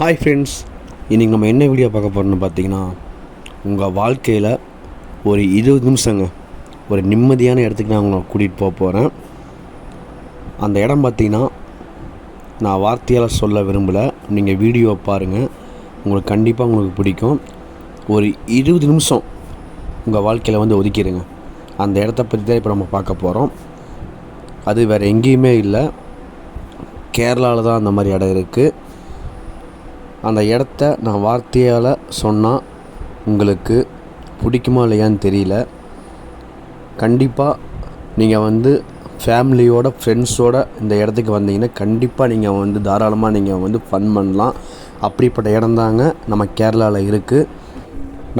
Hi friends இன்றைக்கி நம்ம என்ன வீடியோ பார்க்க போகிறோம்னு பார்த்தீங்கன்னா உங்கள் வாழ்க்கையில் ஒரு இருபது நிமிஷங்க ஒரு நிம்மதியான இடத்துக்கு நான் உங்களை கூட்டிகிட்டு போக போகிறேன் அந்த இடம் பார்த்தீங்கன்னா நான் வார்த்தையால் சொல்ல விரும்பலை. நீங்கள் வீடியோ பாருங்கள் உங்களுக்கு கண்டிப்பாக உங்களுக்கு பிடிக்கும். ஒரு இருபது நிமிஷம் உங்கள் வாழ்க்கையில் வந்து ஒதுக்கிடுங்க. அந்த இடத்த பற்றி தான் இப்போ நம்ம பார்க்க போகிறோம் அது வேறு எங்கேயுமே இல்லை. கேரளாவில் தான் அந்த மாதிரி இடம் இருக்குது அந்த இடத்த நான் வார்த்தையால் சொன்னால் உங்களுக்கு பிடிக்குமா இல்லையான்னு தெரியல. கண்டிப்பாக நீங்கள் வந்து ஃபேமிலியோட ஃப்ரெண்ட்ஸோட இந்த இடத்துக்கு வந்தீங்கன்னா கண்டிப்பாக நீங்கள் வந்து தாராளமாக நீங்கள் வந்து ஃபன் பண்ணலாம். அப்படிப்பட்ட இடம்தாங்க நம்ம கேரளாவில் இருக்குது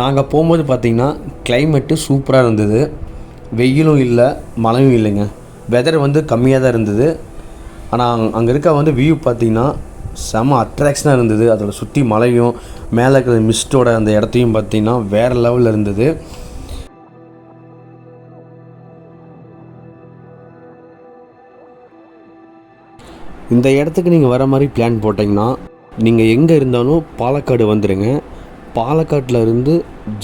நாங்கள் போகும்போது பார்த்திங்கன்னா கிளைமேட்டு சூப்பராக இருந்தது. வெயிலும் இல்லை மழையும் இல்லைங்க. வெதர் வந்து கம்மியாக தான் இருந்தது. ஆனால் அங்கே இருக்க வந்து வியூ பார்த்திங்கன்னா செம அட்ராக்ஷனாக இருந்தது. அதோட சுற்றி மலையும் மேலே இருக்கிற மிஸ்டோட அந்த இடத்தையும் பார்த்திங்கன்னா வேறு லெவலில் இருந்தது. இந்த இடத்துக்கு நீங்கள் வர மாதிரி பிளான் போட்டிங்கன்னா நீங்கள் எங்கே இருந்தாலும் பாலக்காடு வந்துடுங்க பாலக்காட்டில் இருந்து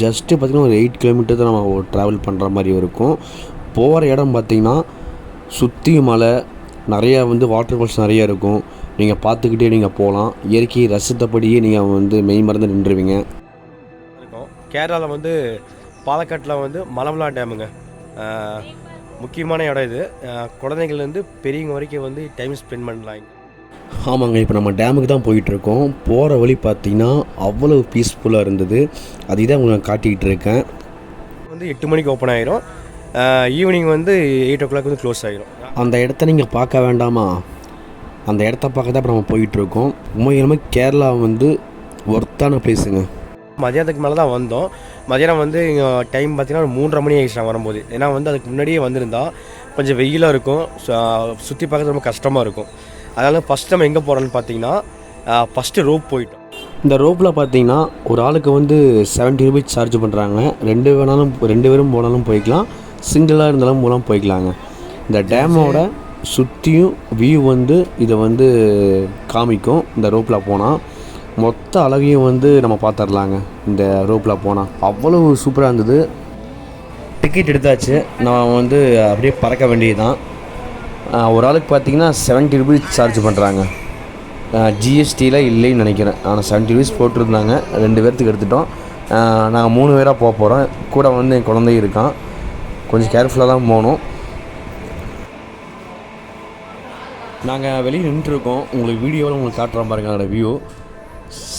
ஜஸ்ட்டு பார்த்திங்கன்னா ஒரு எயிட் கிலோமீட்டர் தான் நம்ம ட்ராவல் பண்ணுற மாதிரி இருக்கும். போகிற இடம் பார்த்திங்கன்னா சுற்றி மலை நிறையா வந்து வாட்டர் ஃபால்ஸ் நிறையா இருக்கும். நீங்கள் பார்த்துக்கிட்டே நீங்கள் போகலாம். இயற்கையை ரசித்தபடியே நீங்கள் வந்து மெய் மறந்து நின்றுவீங்க. இருக்கோம். கேரளாவில் வந்து பாலக்காட்டில் வந்து மலமலா டேமுங்க. முக்கியமான இடம் இது. குழந்தைங்கள்லேருந்து பெரியவங்க வரைக்கும் வந்து டைம் ஸ்பெண்ட் பண்ணலாம். ஆமாங்க இப்போ நம்ம டேமுக்கு தான் போயிட்டுருக்கோம். போகிற வழி பார்த்திங்கன்னா அவ்வளோ பீஸ்ஃபுல்லாக இருந்தது. அதை தான் உங்களுக்கு காட்டிக்கிட்டு இருக்கேன். வந்து எட்டு மணிக்கு ஓப்பன் ஆயிரும். ஈவினிங் வந்து எயிட் ஓ கிளாக் வந்து க்ளோஸ் ஆயிரும். அந்த இடத்த நீங்கள் பார்க்க வேண்டாமா? அந்த இடத்த பார்க்க தான் இப்போ நம்ம போயிட்டுருக்கோம். உண்மையிலுமே கேரளா வந்து ஒர்த்தான பிளேஸுங்க மதியானத்துக்கு மேலே தான் வந்தோம். மதியானம் வந்து இங்கே டைம் பார்த்தீங்கன்னா ஒரு மூன்றரை மணி ஆயிடுச்சு நான் வரும்போது. ஏன்னா வந்து அதுக்கு முன்னாடியே வந்திருந்தா கொஞ்சம் வெயிலாக இருக்கும். சுற்றி பார்க்கறது ரொம்ப கஷ்டமாக இருக்கும். அதனால ஃபஸ்ட் நம்ம எங்கே போகிறோன்னு பார்த்தீங்கன்னா ஃபஸ்ட்டு ரோப் போயிட்டோம். இந்த ரோப்பில் பார்த்தீங்கன்னா ஒரு ஆளுக்கு வந்து செவன்ட்டி ருபீஸ் சார்ஜ் பண்ணுறாங்க ரெண்டு வேணாலும் ரெண்டு பேரும் போனாலும் போய்க்கலாம். சிங்கிளாக இருந்தாலும் போனாலும் போய்க்கலாங்க. இந்த டேமோட சுற்றியும் வியூ வந்து இதை வந்து காமிக்கும். இந்த ரோப்பில் போனால் மொத்த அழகையும் வந்து நம்ம பார்த்துடலாங்க இந்த ரோப்பில் போனால் அவ்வளவு சூப்பராக இருந்தது. டிக்கெட் எடுத்தாச்சு. நான் வந்து அப்படியே பறக்க வேண்டியது தான் ஒரு ஆளுக்கு பார்த்தீங்கன்னா செவன்ட்டி ருபீஸ் சார்ஜ் பண்ணுறாங்க ஜிஎஸ்டியில் இல்லைன்னு நினைக்கிறேன். ஆனால் செவன்ட்டி ருபீஸ் போட்டிருந்தாங்க. ரெண்டு பேர்த்துக்கு எடுத்துட்டோம். நாங்கள் மூணு பேராக போக போகிறோம் கூட வந்து என் குழந்தை இருக்கான். கொஞ்சம் கேர்ஃபுல்லாக தான் போகணும். நாங்கள் வெளியே நின்றுருக்கோம். உங்களுக்கு வீடியோவில் உங்களுக்கு காட்டுறோம் பாருங்க அதோட வியூ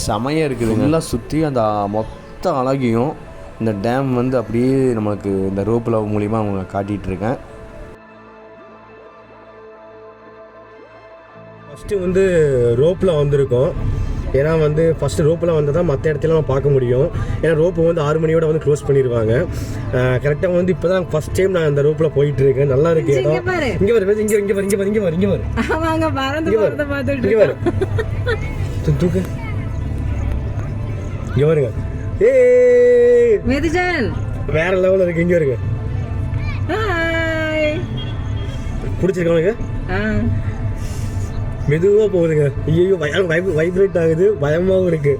செமையாக இருக்குது நல்லா சுற்றி அந்த மொத்த அழகையும் இந்த டேம் வந்து அப்படியே நம்மளுக்கு இந்த ரோப்பில் மூலிமா அவங்க காட்டிகிட்டு இருக்கேன். ஃபஸ்ட்டு வந்து ரோப்பில் வந்திருக்கோம். ஏன்னா வந்து ஃபஸ்ட்டு ரோப்பில் வந்தால் தான் மற்ற இடத்துல நம்ம பார்க்க முடியும். ஏன்னா ரோப்பு வந்து ஆறு மணியோட வந்து க்ளோஸ் பண்ணிடுவாங்க கரெக்டாக வந்து இப்போ தான் ஃபஸ்ட் டைம் நான் அந்த ரோப்பில் போயிட்டு இருக்கேன் நல்லா இருக்கு. இங்க இடம். இங்கே வரு இங்கே இங்கே வரு இங்கே வரு இங்கே வரு இங்கே வரு அவங்க பறந்து இங்க பார்த்துட்டு இங்கே வரு தூக்கு, இங்கே வருங்க வேற லெவலில் இருக்கு. இங்கே வருங்க ஆ. மெதுவாக போகுதுங்க. ஐயோ வைப்ரேட் ஆகுது. பயமாகவும் இருக்கு.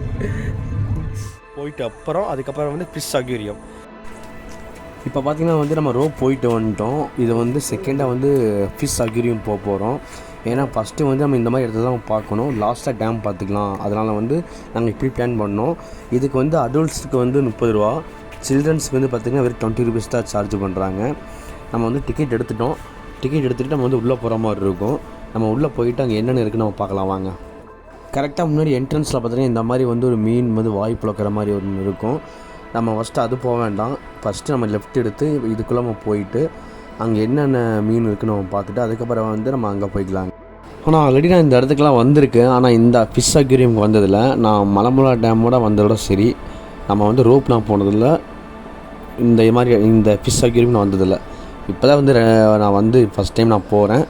போயிட்டு அப்புறம் அதுக்கப்புறம் வந்து ஃபிஷ் அக்யூரியம் இப்போ பார்த்தீங்கன்னா வந்து நம்ம ரோப் போயிட்டு வந்துட்டோம். இது வந்து செகண்டாக வந்து ஃபிஷ் அக்யூரியம் போக போகிறோம் ஏன்னா ஃபஸ்ட்டு வந்து நம்ம இந்த மாதிரி இடத்துல தான் பார்க்கணும். லாஸ்ட்டாக டேம் பார்த்துக்கலாம். அதனால் வந்து நாங்கள் இப்படி பிளான் பண்ணோம். இதுக்கு வந்து அடல்ட்ஸுக்கு வந்து முப்பது ரூபா. சில்ட்ரன்ஸுக்கு வந்து பார்த்திங்கன்னா வெறும் டுவெண்ட்டி ருபீஸ் தான் சார்ஜ் பண்ணுறாங்க நம்ம வந்து டிக்கெட் எடுத்துட்டோம். டிக்கெட் எடுத்துகிட்டு நம்ம வந்து உள்ளே போகிற மாதிரி இருக்கும். நம்ம உள்ளே போயிட்டு அங்கே என்னென்ன இருக்குன்னு நம்ம பார்க்கலாம் வாங்க. கரெக்டாக முன்னாடி என்ட்ரன்ஸில் பார்த்தீங்கன்னா இந்த மாதிரி வந்து ஒரு மீன் வந்து வாய் புழக்கிற மாதிரி ஒன்று இருக்கும். நம்ம ஃபஸ்ட்டு அது போக வேண்டாம். ஃபஸ்ட்டு நம்ம லெஃப்ட் எடுத்து இதுக்குள்ளே நம்ம போயிட்டு அங்கே என்னென்ன மீன் இருக்குன்னு நம்ம பார்த்துட்டு அதுக்கப்புறம் வந்து நம்ம அங்கே போய்க்கலாங்க. ஆனால் ஆல்ரெடி நான் இந்த இடத்துக்குலாம் வந்திருக்கேன். ஆனால் இந்த ஃபிஷ் அக்யூரியம்க்கு வந்ததில்லை. நான் மலமுலா டேமோட வந்ததோட சரி. நம்ம வந்து ரோப்லாம் போனதில்லை. இந்த மாதிரி இந்த ஃபிஷ் அக்யூரியம் நான் வந்ததில்லை. இப்போ தான் வந்து நான் வந்து ஃபஸ்ட் டைம் நான் போகிறேன்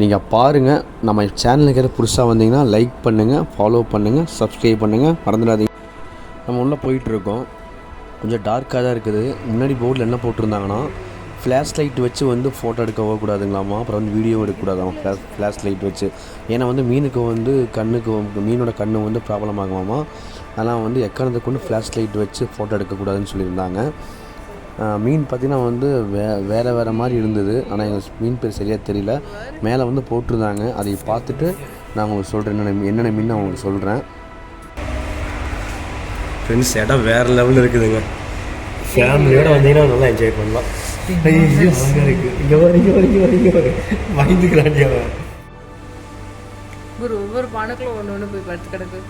நீங்கள் பாருங்கள் நம்ம சேனலுக்கு எதாவது புதுசாக வந்தீங்கன்னா லைக் பண்ணுங்கள் ஃபாலோ பண்ணுங்கள் சப்ஸ்கிரைப் பண்ணுங்கள் மறந்துடாதீங்க. நம்ம உள்ளே போயிட்டுருக்கோம். கொஞ்சம் டார்க்காக தான் இருக்குது. முன்னாடி போர்டில் என்ன போட்டிருந்தாங்கன்னா ஃப்ளாஷ் லைட் வச்சு வந்து ஃபோட்டோ எடுக்க போகக்கூடாதுங்களாமா? அப்புறம் வந்து வீடியோ எடுக்கக்கூடாதாம்? ஃப்ளாஷ் ஃப்ளாஷ் லைட் வச்சு. ஏன்னா வந்து மீனுக்கு வந்து கண்ணுக்கு மீனோட கண்ணு வந்து ப்ராப்ளம் ஆகுமாமா? அதெல்லாம் வந்து எக்காரணத்தை கொண்டு ஃப்ளாஷ் லைட் வச்சு ஃபோட்டோ எடுக்கக்கூடாதுன்னு சொல்லியிருந்தாங்க. மீன் பார்த்திங்கன்னா வந்து வே வேறு வேறு மாதிரி இருந்தது. ஆனால் எங்கள் மீன் பேர் சரியாக தெரியல. மேலே வந்து போட்டிருந்தாங்க. அதை பார்த்துட்டு நான் உங்களுக்கு சொல்கிறேன் என்னென்ன என்னென்ன மீன் நான் உங்களுக்கு சொல்கிறேன் ஃப்ரெண்ட்ஸ் இடம் வேறு லெவலில் இருக்குதுங்க. ஃபேமிலியோட வந்தீங்கன்னா நல்லா என்ஜாய் பண்ணலாம். ஐயோ அழகாக இருக்கு. இங்கே வர இங்கே வர இங்கே வர இங்கே வர பயந்துக்கிறான் அவன். ஒரு ஒவ்வொரு பானைக்குள்ள ஒன்று ஒன்று போய் படுத்து கிடக்கு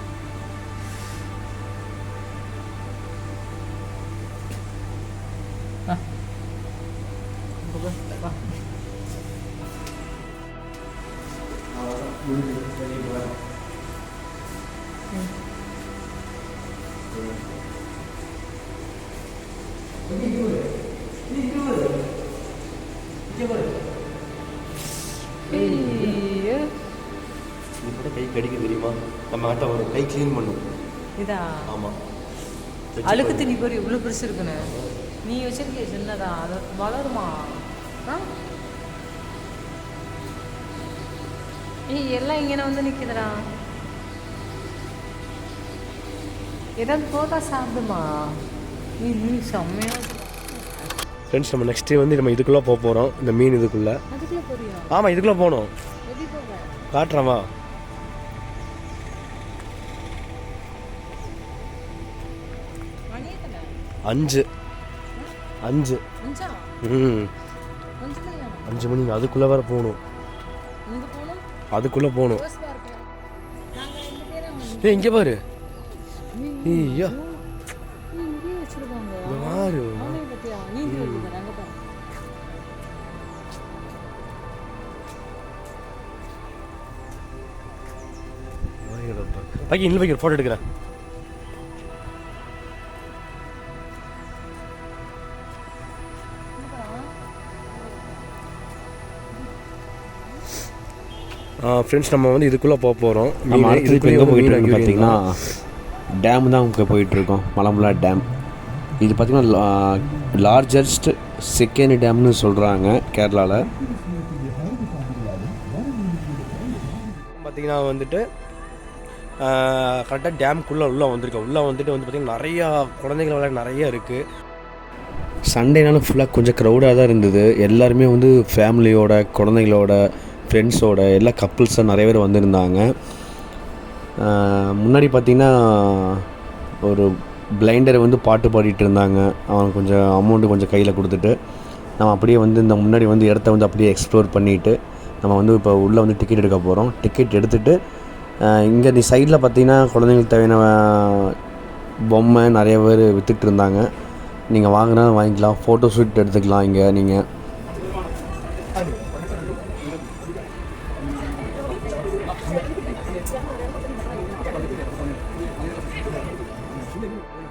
கூட கை கடிக்க தெரியுமா நம்ம ஆட்ட ஒரு கை க்ளீன் பண்ணும் இதா ஆமாம் அழுக்கு தண்ணி பாரு இவ்வளோ பெருசு இருக்குன்னு நீ வச்சிருக்கிய சின்னதா அது வளருமா? ஆ? எல்லாம் இங்கே வந்து நிற்குதுடா ஏதாவது போட்டா சாப்பிடுமா? நீ நீ செம்மையா இருக்கு. ஃப்ரெண்ட்ஸ் நம்ம நெக்ஸ்ட்டு வந்து நம்ம இதுக்குள்ளே போக போகிறோம் இந்த மீன் இதுக்குள்ளே. ஆமாம் இதுக்குள்ளே போகணும். காட்டுறவா அஞ்சு. அஞ்சு? ம். அஞ்சு மணி அதுக்குள்ளே வேற இங்கே போகணும். அதுக்குள்ளே போகணும். ஏய் இங்கே பாரு. ஐயா. பாரு பாக்கி இன்னும் வைக்கிற ஃபோட்டோ எடுக்கிறேன். ஃப்ரெண்ட்ஸ் நம்ம வந்து இதுக்குள்ளே போக போகிறோம் நம்ம அடுத்து இப்போ எங்கே போயிட்டு பார்த்தீங்கன்னா டேம் தான் இப்போ போயிட்டுருக்கோம். மலம்புலா டேம் இது பார்த்திங்கன்னா லார்ஜஸ்ட் செகண்ட் டேம்னு சொல்கிறாங்க கேரளாவில் பார்த்தீங்கன்னா வந்துட்டு கரெக்டாக டேம்குள்ளே உள்ளே வந்திருக்கோம். உள்ளே வந்துட்டு வந்து பார்த்திங்கன்னா நிறையா குழந்தைகள் விளையாட நிறைய இருக்குது சண்டேனால ஃபுல்லாக கொஞ்சம் க்ரௌடாக தான் இருந்தது. எல்லாருமே வந்து ஃபேமிலியோட குழந்தைகளோட ஃப்ரெண்ட்ஸோட எல்லா கப்புள்ஸாக நிறைய பேர் வந்திருந்தாங்க. முன்னாடி பார்த்திங்கன்னா ஒரு பிளைண்டர் வந்து பாட்டு பாடிட்டு இருந்தாங்க. அவன் கொஞ்சம் அமௌண்ட்டு கொஞ்சம் கையில் கொடுத்துட்டு நம்ம அப்படியே வந்து இந்த முன்னாடி வந்து இடத்த வந்து அப்படியே எக்ஸ்ப்ளோர் பண்ணிவிட்டு நம்ம வந்து இப்போ உள்ளே வந்து டிக்கெட் எடுக்க போகிறோம் டிக்கெட் எடுத்துகிட்டு இங்கே நீ சைடில் பார்த்தீங்கன்னா குழந்தைங்களுக்கு தேவையான பொம்மை நிறைய பேர் விற்றுட்டு இருந்தாங்க. நீங்கள் வாங்கினா வாங்கிக்கலாம். ஃபோட்டோ ஷூட் எடுத்துக்கலாம் இங்கே நீங்கள்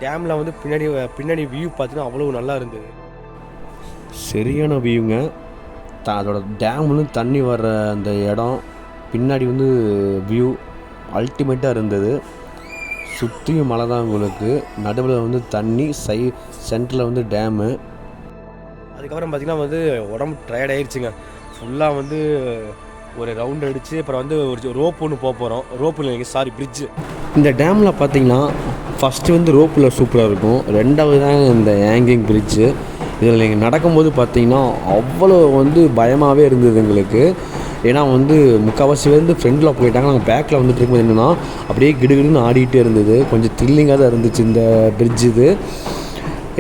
டேமில் வந்து பின்னாடி பின்னாடி வியூ பார்த்தீங்கன்னா அவ்வளோ நல்லா இருந்தது. சரியான வியூங்க த அதோட டேம்லேருந்து தண்ணி வர்ற அந்த இடம் பின்னாடி வந்து வியூ அல்டிமேட்டாக இருந்தது. சுற்றியும் மலை தான் உங்களுக்கு. நடுவில் வந்து தண்ணி சை சென்டரில் வந்து டேமு அதுக்கப்புறம் பார்த்தீங்கன்னா வந்து உடம்பு டயர்ட் ஆயிடுச்சுங்க ஃபுல்லாக வந்து ஒரு ரவுண்ட் அடிச்சு அப்புறம் வந்து ஒரு ரோப் ஒன்று போக போகிறோம் ரோப் இல்லைங்க சாரி பிரிட்ஜு இந்த டேமில் பார்த்தீங்கன்னா ஃபஸ்ட்டு வந்து ரோப்பில் சூப்பராக இருக்கும். ரெண்டாவது தான் இந்த ஹேங்கிங் பிரிட்ஜு இதில் நீங்கள் நடக்கும்போது பார்த்தீங்கன்னா அவ்வளோ வந்து பயமாகவே இருந்தது எங்களுக்கு. ஏன்னா வந்து முக்கால்வாசி வந்து ஃப்ரெண்டில் போயிட்டாங்க. நாங்கள் பேக்கில் வந்துட்டு இருக்கும்போது என்னென்னா அப்படியே கிடுகிடுன்னு ஆடிக்கிட்டே இருந்தது. கொஞ்சம் த்ரில்லிங்காக தான் இருந்துச்சு இந்த பிரிட்ஜ் இது.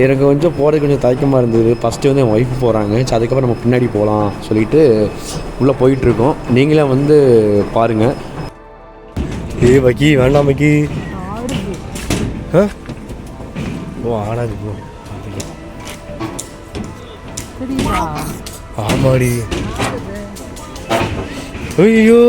எனக்கு கொஞ்சம் போகிறது கொஞ்சம் தயக்கமாக இருந்தது. ஃபஸ்ட்டு வந்து என் ஒய்ஃப் போகிறாங்க சரி அதுக்கப்புறம் நம்ம பின்னாடி போகலாம் சொல்லிட்டு உள்ளே போயிட்டுருக்கோம் நீங்களே வந்து பாருங்கள் ஏ வக்கி வேண்டாம் வக்கி ஓ ஆடாது போ தெரியுதா? ஆமாடி. ஐயோ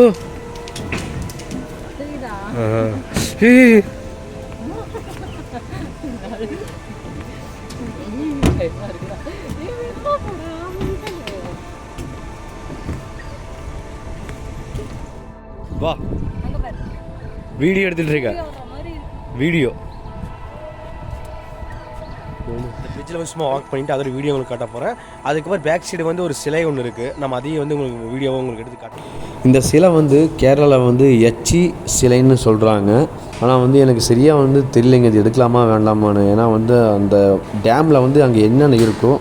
வா. பாரு. வீடியோ எடுத்துட்டு இருக்க. மாதிரி இந்த பிரிட்ஜில் வந்து சும்மா வாக் பண்ணிட்டு அதோட வீடியோ உங்களுக்கு காட்ட போகிறேன் அதுக்கப்புறம் பேக் சைடு வந்து ஒரு சிலை ஒன்று இருக்குது நம்ம அதையும் வந்து உங்களுக்கு வீடியோவை உங்களுக்கு எடுத்து காட்டுறோம் இந்த சிலை வந்து கேரளாவில் வந்து எச்சி சிலைன்னு சொல்கிறாங்க ஆனால் வந்து எனக்கு சரியாக வந்து தெரியலைங்க. இது எடுக்கலாமா வேண்டாமான்னு. ஏன்னா வந்து அந்த டேமில் வந்து அங்கே என்னென்ன இருக்கோ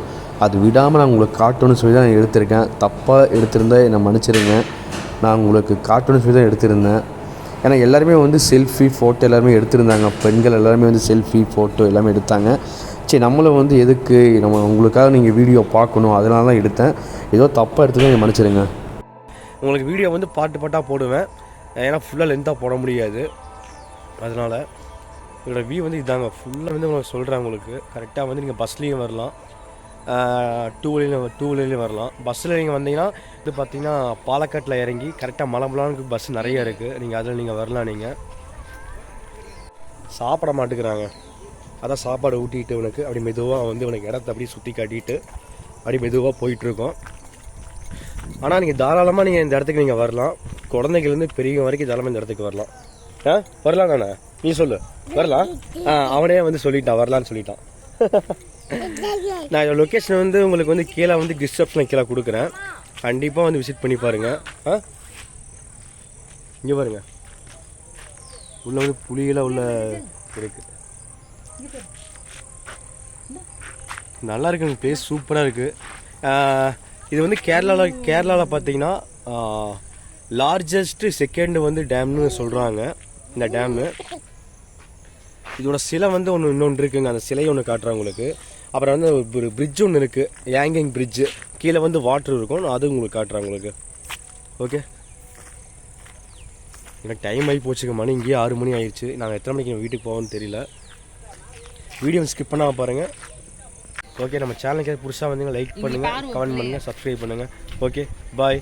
அது விடாமல் நான் உங்களுக்கு காட்டணும்னு சொல்லி தான் எடுத்திருக்கேன். தப்பாக எடுத்திருந்தா என்னை மன்னிச்சிருங்க. நான் உங்களுக்கு காட்டணும்னு சொல்லி தான் எடுத்திருந்தேன். ஏன்னா எல்லாருமே வந்து செல்ஃபி ஃபோட்டோ எல்லாருமே எடுத்திருந்தாங்க. பெண்கள் எல்லாருமே வந்து செல்ஃபி ஃபோட்டோ எல்லாமே எடுத்தாங்க. சரி நம்மளும் வந்து எதுக்கு? நம்ம உங்களுக்காக நீங்கள் வீடியோ பார்க்கணும். அதனால தான் எடுத்தேன். ஏதோ தப்பாக எடுத்துக்க நீங்கள் மன்னிச்சிடுங்க. உங்களுக்கு வீடியோ வந்து பாட்டு பாட்டாக போடுவேன். ஏன்னா ஃபுல்லாக லென்த்தாக போட முடியாது. அதனால் இதோட வியூ வந்து இதாங்க. ஃபுல்லாக வந்து உங்களுக்கு சொல்கிறேன் உங்களுக்கு. கரெக்டாக வந்து நீங்கள் பஸ்லேயும் வரலாம். டூ வீலர்லையும் டூ வீலர்லையும் வரலாம். பஸ்ஸில் நீங்கள் வந்தீங்கன்னா இது பார்த்தீங்கன்னா பாலக்காட்டில் இறங்கி கரெக்டாக மலம்பலானுக்கு பஸ் நிறைய இருக்குது நீங்கள் அதில் நீங்கள் வரலாம் நீங்கள் சாப்பிட மாட்டேங்கிறாங்க. அதான் சாப்பாடு ஊட்டிட்டு உனக்கு அப்படி மெதுவாக வந்து உனக்கு இடத்த அப்படியே சுற்றி காட்டிட்டு அப்படி மெதுவாக போயிட்டுருக்கோம். ஆனால் நீங்கள் தாராளமாக நீங்கள் இந்த இடத்துக்கு நீங்கள் வரலாம். குழந்தைங்கலேருந்து பெரியவங்க வரைக்கும் தாராளமாக இந்த இடத்துக்கு வரலாம். ஆ? வரலாம் தானே? நீ சொல்லு. வரலாம்? ஆ அவனே வந்து சொல்லிட்டான். வரலான்னு சொல்லிட்டான். நான் இதோட லொக்கேஷன் வந்து உங்களுக்கு வந்து கீழே வந்து டிஸ்கிரிப்ஷனில் கீழே கொடுக்குறேன். கண்டிப்பாக வந்து விசிட் பண்ணி பாருங்கள் ஆ? இங்கே பாருங்க. உள்ள வந்து புளியெல்லாம் உள்ள இருக்குது நல்லா இருக்குங்க பிளேஸ் சூப்பராக இருக்குது இது வந்து கேரளாவில் கேரளாவில் பார்த்தீங்கன்னா லார்ஜஸ்ட்டு செகண்டு வந்து டேம்னு சொல்கிறாங்க இந்த டேமு இதோட சிலை வந்து ஒன்று இன்னொன்று இருக்குங்க. அந்த சிலையை ஒன்று காட்டுறேன் உங்களுக்கு. அப்புறம் வந்து ஒரு பிரிட்ஜ் ஒன்று இருக்குது யாங்கிங் பிரிட்ஜு கீழே வந்து வாட்டர் இருக்கும். அது உங்களுக்கு காட்டுறேன் உங்களுக்கு. ஓகே எனக்கு டைம் ஆகி போச்சுங்க மணி. இங்கேயே ஆறு மணி ஆயிடுச்சு நாங்கள் எத்தனை மணிக்கு வீட்டுக்கு போவோம்னு தெரியல. வீடியோ ஸ்கிப் பண்ணாமல் பாருங்கள் ஓகே நம்ம சேனலுக்கு புதுசாக வந்தீங்க லைக் பண்ணுங்கள் கமெண்ட் பண்ணுங்கள் சப்ஸ்கிரைப் பண்ணுங்கள் ஓகே பாய்